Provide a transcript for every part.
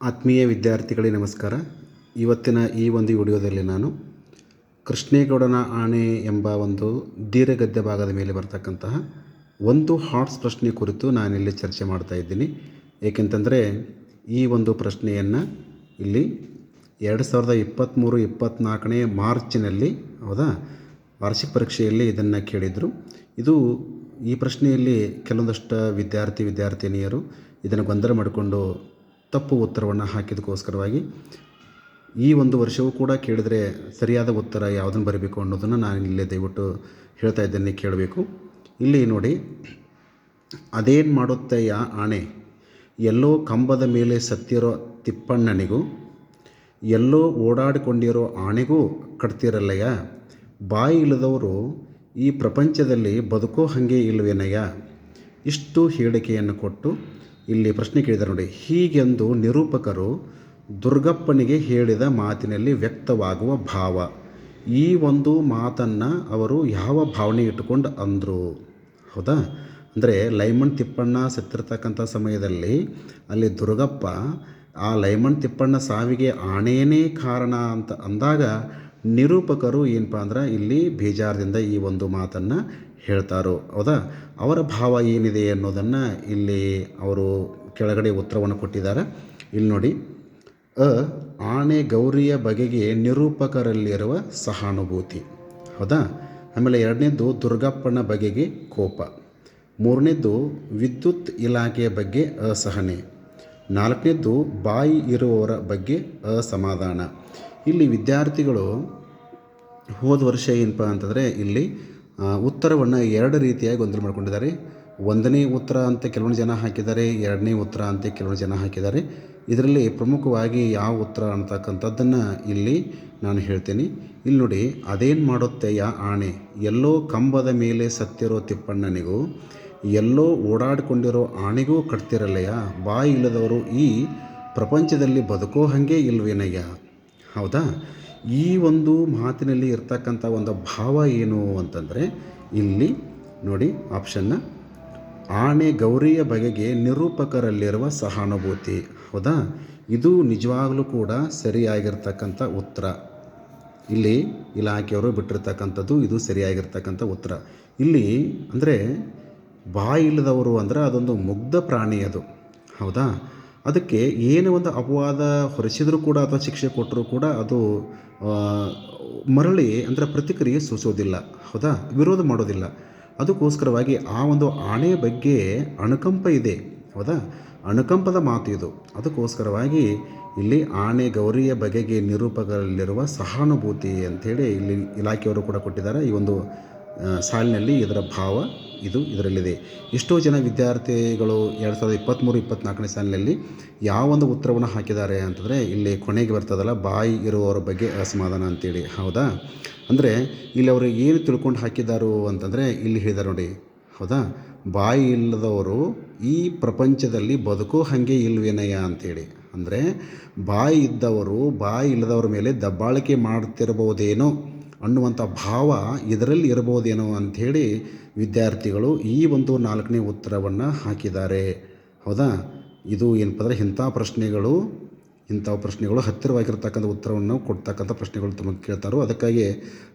ಆತ್ಮೀಯ ವಿದ್ಯಾರ್ಥಿಗಳಿಗೆ ನಮಸ್ಕಾರ. ಇವತ್ತಿನ ಈ ಒಂದು ವಿಡಿಯೋದಲ್ಲಿ ನಾನು ಕೃಷ್ಣೇಗೌಡನ ಆಣೆ ಎಂಬ ಒಂದು ದೀರ್ಘಗದ್ಯ ಭಾಗದ ಮೇಲೆ ಬರ್ತಕ್ಕಂತಹ ಒಂದು ಹಾಟ್ಸ್ ಪ್ರಶ್ನೆ ಕುರಿತು ನಾನಿಲ್ಲಿ ಚರ್ಚೆ ಮಾಡ್ತಾ ಇದ್ದೀನಿ. ಏಕೆಂತಂದರೆ ಈ ಒಂದು ಪ್ರಶ್ನೆಯನ್ನು ಇಲ್ಲಿ ಎರಡು ಸಾವಿರದ ಇಪ್ಪತ್ತ್ಮೂರು ಇಪ್ಪತ್ತ್ನಾಲ್ಕನೇ ಮಾರ್ಚಿನಲ್ಲಿ ಹೌದಾ? ವಾರ್ಷಿಕ ಪರೀಕ್ಷೆಯಲ್ಲಿ ಇದನ್ನು ಕೇಳಿದರು. ಇದು ಈ ಪ್ರಶ್ನೆಯಲ್ಲಿ ಕೆಲವೊಂದಷ್ಟು ವಿದ್ಯಾರ್ಥಿ, ವಿದ್ಯಾರ್ಥಿನಿಯರು ಇದನ್ನು ಗೊಂದಲ ಮಾಡಿಕೊಂಡು ತಪ್ಪು ಉತ್ತರವನ್ನು ಹಾಕಿದ್ದಕ್ಕೋಸ್ಕರವಾಗಿ ಈ ಒಂದು ವರ್ಷವೂ ಕೂಡ ಕೇಳಿದರೆ ಸರಿಯಾದ ಉತ್ತರ ಯಾವುದನ್ನು ಬರಬೇಕು ಅನ್ನೋದನ್ನು ನಾನು ಇಲ್ಲೇ ದಯವಿಟ್ಟು ಹೇಳ್ತಾ ಇದ್ದೇನೆ, ಕೇಳಬೇಕು. ಇಲ್ಲಿ ನೋಡಿ, ಅದೇನು ಮಾಡುತ್ತೆಯ ಆಣೆ? ಎಲ್ಲೋ ಕಂಬದ ಮೇಲೆ ಸತ್ತಿರೋ ತಿಪ್ಪಣ್ಣನಿಗೂ, ಎಲ್ಲೋ ಓಡಾಡಿಕೊಂಡಿರೋ ಆಣೆಗೂ ಕಟ್ತಿರಲ್ಲಯ್ಯ? ಬಾಯಿ ಇಲ್ಲದವರು ಈ ಪ್ರಪಂಚದಲ್ಲಿ ಬದುಕೋ ಹಾಗೆ ಇಲ್ವೇನಯ್ಯ? ಇಷ್ಟು ಹೇಳಿಕೆಯನ್ನು ಕೊಟ್ಟು ಇಲ್ಲಿ ಪ್ರಶ್ನೆ ಕೇಳಿದ್ದಾರೆ ನೋಡಿ. ಹೀಗೆಂದು ನಿರೂಪಕರು ದುರ್ಗಪ್ಪನಿಗೆ ಹೇಳಿದ ಮಾತಿನಲ್ಲಿ ವ್ಯಕ್ತವಾಗುವ ಭಾವ. ಈ ಒಂದು ಮಾತನ್ನು ಅವರು ಯಾವ ಭಾವನೆ ಇಟ್ಟುಕೊಂಡು ಅಂದರು? ಹೌದಾ? ಅಂದರೆ ಲೈಮಣ್ ತಿಪ್ಪಣ್ಣ ಸತ್ತಿರ್ತಕ್ಕಂಥ ಸಮಯದಲ್ಲಿ ಅಲ್ಲಿ ದುರ್ಗಪ್ಪ ಆ ಲೈಮಣ್ ತಿಪ್ಪಣ್ಣ ಸಾವಿಗೆ ಆಣೆಯೇ ಕಾರಣ ಅಂತ ಅಂದಾಗ ನಿರೂಪಕರು ಏನಪ್ಪ ಅಂದ್ರೆ ಇಲ್ಲಿ ಬೇಜಾರದಿಂದ ಈ ಒಂದು ಮಾತನ್ನು ಹೇಳ್ತಾರೋ. ಹೌದಾ? ಅವರ ಭಾವ ಏನಿದೆ ಅನ್ನೋದನ್ನು ಇಲ್ಲಿ ಅವರು ಕೆಳಗಡೆ ಉತ್ತರವನ್ನು ಕೊಟ್ಟಿದ್ದಾರೆ. ಇಲ್ಲಿ ನೋಡಿ. ಅ ಆಣೆ ಗೌರಿಯ ಬಗೆಗೆ ನಿರೂಪಕರಲ್ಲಿರುವ ಸಹಾನುಭೂತಿ. ಹೌದಾ? ಆಮೇಲೆ ಎರಡನೇದ್ದು ದುರ್ಗಪ್ಪನ ಬಗೆಗೆ ಕೋಪ. ಮೂರನೇದ್ದು ವಿದ್ಯುತ್ ಇಲಾಖೆಯ ಬಗ್ಗೆ ಅಸಹನೆ. ನಾಲ್ಕನೇದ್ದು ಬಾಯಿ ಇರುವವರ ಬಗ್ಗೆ ಅಸಮಾಧಾನ. ಇಲ್ಲಿ ವಿದ್ಯಾರ್ಥಿಗಳು ಹೋದ ವರ್ಷ ಏನಪ್ಪ ಅಂತಂದರೆ ಇಲ್ಲಿ ಉತ್ತರವನ್ನು ಎರಡು ರೀತಿಯಾಗಿ ಗೊಂದಲ ಮಾಡಿಕೊಂಡಿದ್ದಾರೆ. ಒಂದನೇ ಉತ್ತರ ಅಂತ ಕೆಲವೊಂದು ಜನ ಹಾಕಿದ್ದಾರೆ, ಎರಡನೇ ಉತ್ತರ ಅಂತ ಕೆಲವೊಂದು ಜನ ಹಾಕಿದ್ದಾರೆ. ಇದರಲ್ಲಿ ಪ್ರಮುಖವಾಗಿ ಯಾವ ಉತ್ತರ ಅಂತಕ್ಕಂಥದ್ದನ್ನು ಇಲ್ಲಿ ನಾನು ಹೇಳ್ತೀನಿ. ಇಲ್ಲಿ ನೋಡಿ, ಅದೇನು ಮಾಡುತ್ತೆ ಯಾ ಆಣೆ? ಎಲ್ಲೋ ಕಂಬದ ಮೇಲೆ ಸತ್ತಿರೋ ತಿಪ್ಪಣ್ಣನಿಗೂ, ಎಲ್ಲೋ ಓಡಾಡಿಕೊಂಡಿರೋ ಆಣೆಗೂ ಕಟ್ತಿರಲ್ಲಯ್ಯ? ಬಾಯಿ ಇಲ್ಲದವರು ಈ ಪ್ರಪಂಚದಲ್ಲಿ ಬದುಕೋ ಹಾಗೆ ಇಲ್ವೇನಯ್ಯ? ಹೌದಾ? ಈ ಒಂದು ಮಾತಿನಲ್ಲಿ ಇರ್ತಕ್ಕಂಥ ಒಂದು ಭಾವ ಏನು ಅಂತಂದರೆ, ಇಲ್ಲಿ ನೋಡಿ ಆಪ್ಷನ್ನ ಆಣೆ ಗೌರಿಯ ಬಗೆಗೆ ನಿರೂಪಕರಲ್ಲಿರುವ ಸಹಾನುಭೂತಿ. ಹೌದಾ? ಇದು ನಿಜವಾಗಲೂ ಕೂಡ ಸರಿಯಾಗಿರ್ತಕ್ಕಂಥ ಉತ್ತರ. ಇಲ್ಲಿ ಇಲಾಖೆಯವರು ಬಿಟ್ಟಿರ್ತಕ್ಕಂಥದ್ದು ಇದು ಸರಿಯಾಗಿರ್ತಕ್ಕಂಥ ಉತ್ತರ. ಇಲ್ಲಿ ಅಂದರೆ ಬಾಯಿಲ್ಲದವರು ಅಂದರೆ ಅದೊಂದು ಮುಗ್ಧ ಪ್ರಾಣಿ ಅದು. ಹೌದಾ? ಅದಕ್ಕೆ ಏನೇ ಒಂದು ಅಪವಾದ ಹೊರಿಸಿದರೂ ಕೂಡ ಅಥವಾ ಶಿಕ್ಷೆ ಕೊಟ್ಟರೂ ಕೂಡ ಅದು ಮರಳಿ ಅಂದರೆ ಪ್ರತಿಕ್ರಿಯೆ ಸೂಸೋದಿಲ್ಲ ಹೌದಾ? ವಿರೋಧ ಮಾಡೋದಿಲ್ಲ. ಅದಕ್ಕೋಸ್ಕರವಾಗಿ ಆ ಒಂದು ಆಣೆ ಬಗ್ಗೆ ಅನುಕಂಪ ಇದೆ. ಹೌದಾ? ಅನುಕಂಪದ ಮಾತು ಇದು. ಅದಕ್ಕೋಸ್ಕರವಾಗಿ ಇಲ್ಲಿ ಆಣೆ ಗೌರಿಯ ಬಗೆಗೆ ನಿರೂಪಗಳಲ್ಲಿರುವ ಸಹಾನುಭೂತಿ ಅಂಥೇಳಿ ಇಲ್ಲಿ ಇಲಾಖೆಯವರು ಕೂಡ ಕೊಟ್ಟಿದ್ದಾರೆ. ಈ ಒಂದು ಸಾಲಿನಲ್ಲಿ ಇದರ ಭಾವ ಇದು ಇದರಲ್ಲಿದೆ. ಎಷ್ಟೋ ಜನ ವಿದ್ಯಾರ್ಥಿಗಳು ಎರಡು ಸಾವಿರದ ಇಪ್ಪತ್ತ್ಮೂರು ಇಪ್ಪತ್ತ್ನಾಲ್ಕನೇ ಸಾಲಿನಲ್ಲಿ ಯಾವೊಂದು ಉತ್ತರವನ್ನು ಹಾಕಿದ್ದಾರೆ ಅಂತಂದರೆ, ಇಲ್ಲಿ ಕೊನೆಗೆ ಬರ್ತದಲ್ಲ, ಬಾಯಿ ಇರುವವರ ಬಗ್ಗೆ ಅಸಮಾಧಾನ ಅಂತೇಳಿ. ಹೌದಾ? ಅಂದರೆ, ಇಲ್ಲಿ ಅವರು ಏನು ತಿಳ್ಕೊಂಡು ಹಾಕಿದ್ದಾರೋ ಅಂತಂದರೆ, ಇಲ್ಲಿ ಹೇಳಿದ್ದಾರೆ ನೋಡಿ. ಹೌದಾ? ಬಾಯಿ ಇಲ್ಲದವರು ಈ ಪ್ರಪಂಚದಲ್ಲಿ ಬದುಕೋ ಹಾಗೆ ಇಲ್ವೇನಯ್ಯ ಅಂತೇಳಿ. ಅಂದರೆ, ಬಾಯಿ ಇದ್ದವರು ಬಾಯಿ ಇಲ್ಲದವ್ರ ಮೇಲೆ ದಬ್ಬಾಳಿಕೆ ಮಾಡ್ತಿರ್ಬೋದೇನೋ ಅನ್ನುವಂಥ ಭಾವ ಇದರಲ್ಲಿ ಇರ್ಬೋದೇನೋ ಅಂಥೇಳಿ ವಿದ್ಯಾರ್ಥಿಗಳು ಈ ಒಂದು ನಾಲ್ಕನೇ ಉತ್ತರವನ್ನು ಹಾಕಿದ್ದಾರೆ. ಹೌದಾ? ಇದು ಏನಪ್ಪ ಅಂದರೆ ಇಂಥ ಪ್ರಶ್ನೆಗಳು ಇಂಥ ಪ್ರಶ್ನೆಗಳು ಹತ್ತಿರವಾಗಿರ್ತಕ್ಕಂಥ ಉತ್ತರವನ್ನು ಕೊಡ್ತಕ್ಕಂಥ ಪ್ರಶ್ನೆಗಳು ತಮಗೆ ಕೇಳ್ತಾರೋ ಅದಕ್ಕಾಗಿ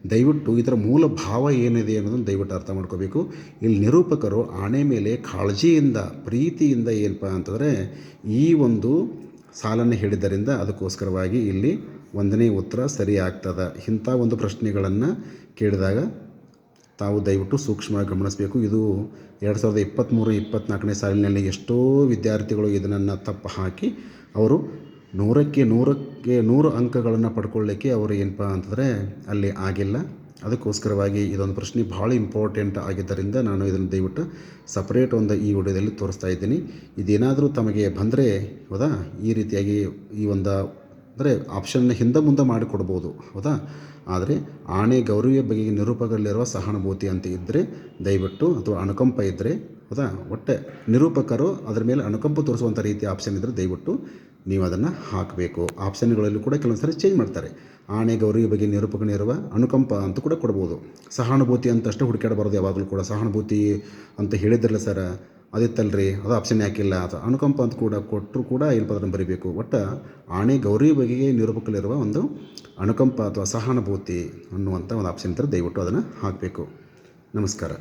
ದಯವಿಟ್ಟು ಇದರ ಮೂಲ ಭಾವ ಏನಿದೆ ಅನ್ನೋದನ್ನು ದಯವಿಟ್ಟು ಅರ್ಥ ಮಾಡ್ಕೋಬೇಕು. ಇಲ್ಲಿ ನಿರೂಪಕರು ಆಣೆ ಮೇಲೆ ಕಾಳಜಿಯಿಂದ, ಪ್ರೀತಿಯಿಂದ ಏನಪ್ಪ ಅಂತಂದರೆ ಈ ಒಂದು ಸಾಲನ್ನು ಹೇಳಿದ್ದರಿಂದ ಅದಕ್ಕೋಸ್ಕರವಾಗಿ ಇಲ್ಲಿ ಒಂದನೇ ಉತ್ತರ ಸರಿ ಆಗ್ತದ ಇಂಥ ಒಂದು ಪ್ರಶ್ನೆಗಳನ್ನು ಕೇಳಿದಾಗ ತಾವು ದಯವಿಟ್ಟು ಸೂಕ್ಷ್ಮವಾಗಿ ಗಮನಿಸಬೇಕು. ಇದು ಎರಡು ಸಾವಿರದ ಇಪ್ಪತ್ತ್ಮೂರು ಇಪ್ಪತ್ತ್ನಾಲ್ಕನೇ ಸಾಲಿನಲ್ಲಿ ಎಷ್ಟೋ ವಿದ್ಯಾರ್ಥಿಗಳು ಇದನ್ನು ತಪ್ಪು ಹಾಕಿ ಅವರು ನೂರಕ್ಕೆ ನೂರಕ್ಕೆ ನೂರು ಅಂಕಗಳನ್ನು ಪಡ್ಕೊಳ್ಳಿಕ್ಕೆ ಅವರು ಏನಪ್ಪ ಅಂತಂದರೆ ಅಲ್ಲಿ ಆಗಿಲ್ಲ. ಅದಕ್ಕೋಸ್ಕರವಾಗಿ ಇದೊಂದು ಪ್ರಶ್ನೆ ಭಾಳ ಇಂಪಾರ್ಟೆಂಟ್ ಆಗಿದ್ದರಿಂದ ನಾನು ಇದನ್ನು ದಯವಿಟ್ಟು ಸಪ್ರೇಟ್ ಒಂದು ಈ ವಿಡಿಯೋದಲ್ಲಿ ತೋರಿಸ್ತಾ ಇದ್ದೀನಿ. ಇದೇನಾದರೂ ತಮಗೆ ಬಂದರೆ ಹೌದಾ? ಈ ರೀತಿಯಾಗಿ ಈ ಒಂದು ಅಂದರೆ ಆಪ್ಷನ್ನ ಹಿಂದೆ ಮುಂದೆ ಮಾಡಿಕೊಡ್ಬೋದು, ಹೌದಾ? ಆದರೆ ಆಣೆ ಗೌರವಿಯ ಬಗೆಗೆ ನಿರೂಪಕರಲ್ಲಿರುವ ಸಹಾನುಭೂತಿ ಅಂತ ಇದ್ದರೆ ದಯವಿಟ್ಟು, ಅಥವಾ ಅನುಕಂಪ ಇದ್ದರೆ ಹೌದಾ? ಒಟ್ಟೆ ನಿರೂಪಕರು ಅದರ ಮೇಲೆ ಅನುಕಂಪ ತೋರಿಸುವಂಥ ರೀತಿಯ ಆಪ್ಷನ್ ಇದ್ದರೆ ದಯವಿಟ್ಟು ನೀವು ಅದನ್ನು ಹಾಕಬೇಕು. ಆಪ್ಷನ್ಗಳಲ್ಲಿ ಕೂಡ ಕೆಲವೊಂದು ಚೇಂಜ್ ಮಾಡ್ತಾರೆ. ಆಣೆ ಗೌರಿ ಬಗ್ಗೆ ನಿರೂಪಕನಿರುವ ಅನುಕಂಪ ಅಂತ ಕೂಡ ಕೊಡ್ಬೋದು. ಸಹಾನುಭೂತಿ ಅಂತಷ್ಟೇ ಹುಡುಕಾಡಬಾರ್ದು ಯಾವಾಗಲೂ ಕೂಡ. ಸಹಾನುಭೂತಿ ಅಂತ ಹೇಳಿದ್ರಲ್ಲ ಸರ್ ಅದಿತ್ತಲ್ರಿ, ಅದು ಆಪ್ಷನ್ ಯಾಕಿಲ್ಲ ಅದು ಅನುಕಂಪ ಅಂತ ಕೂಡ ಕೊಟ್ಟರು ಕೂಡ ಇಲ್ಲಿ ಪದವನ್ನು ಬರೀಬೇಕು. ಒಟ್ಟು ಆಣೆ ಗೌರಿ ಬಗೆಗೆ ನಿರೂಪಕಲಿರುವ ಒಂದು ಅನುಕಂಪ ಅಥವಾ ಸಹಾನುಭೂತಿ ಅನ್ನುವಂಥ ಒಂದು ಆಪ್ಷನ್ ಇದ್ದರೆ ದಯವಿಟ್ಟು ಅದನ್ನು ಹಾಕಬೇಕು. ನಮಸ್ಕಾರ.